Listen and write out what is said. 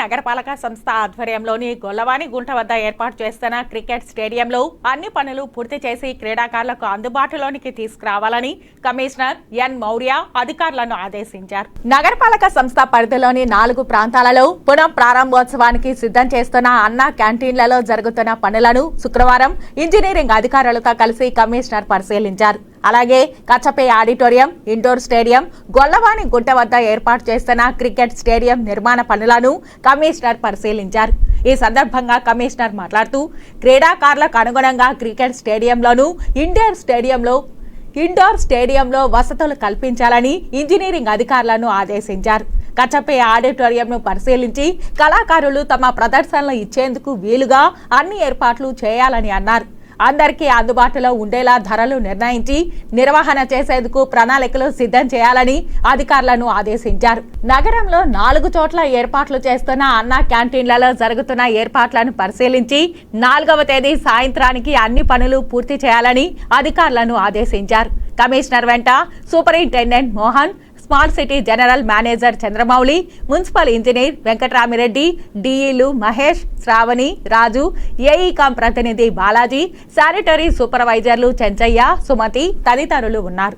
నగరపాలక సంస్థ ఆధ్వర్యంలోని గొల్లవాణి గుంట వద్ద ఏర్పాటు చేస్తున్న క్రికెట్ స్టేడియంలో అన్ని పనులు పూర్తి చేసి క్రీడాకారులకు అందుబాటులోనికి తీసుకురావాలని కమిషనర్ ఎన్ మౌర్య అధికారులను ఆదేశించారు. నగరపాలక సంస్థ పరిధిలోని నాలుగు ప్రాంతాలలో పునః ప్రారంభోత్సవానికి సిద్ధం చేస్తున్న అన్న క్యాంటీన్లలో జరుగుతున్న పనులను శుక్రవారం ఇంజనీరింగ్ అధికారులతో కలిసి కమిషనర్ పరిశీలించారు. అలాగే కచ్చపే auditorium indoor stadium Gollavani Gutta వద్ద ఏర్పాటు చేస్తున్న క్రికెట్ స్టేడియం నిర్మాణ పనులను కమిషనర్ పరిశీలించారు. ఈ సందర్భంగా కమిషనర్ మాట్లాడుతూ క్రీడాకారులకు అనుగుణంగా క్రికెట్ స్టేడియంలోను ఇండోర్ స్టేడియంలో ఇండోర్ స్టేడియంలో వసతులు కల్పించాలని ఇంజనీరింగ్ అధికారులను ఆదేశించారు. కచ్చపే ఆడిటోరియంను పరిశీలించి కళాకారులు తమ ప్రదర్శనలు ఇచ్చేందుకు వీలుగా అన్ని ఏర్పాట్లు చేయాలని అన్నారు. అందరికీ అందుబాటులో ఉండేలా ధరలు నిర్ణయించి నిర్వహణ చేసేందుకు ప్రణాళికలు సిద్ధం చేయాలని అధికారులను ఆదేశించారు. నగరంలో నాలుగు చోట్ల ఏర్పాట్లు చేస్తున్న అన్న క్యాంటీన్లలో జరుగుతున్న ఏర్పాట్లను పరిశీలించి నాలుగవ తేదీ సాయంత్రానికి అన్ని పనులు పూర్తి చేయాలని అధికారులను ఆదేశించారు. కమిషనర్ వెంట superintendent Mohan smart city general manager Chandramouli municipal engineer Venkataramireddy డిఈలు Mahesh Shravani Raju ఏఈకాం ప్రతినిధి బాలాజీ శానిటరీ సూపర్వైజర్లు చెంచయ్య సుమతి తదితరులు ఉన్నారు.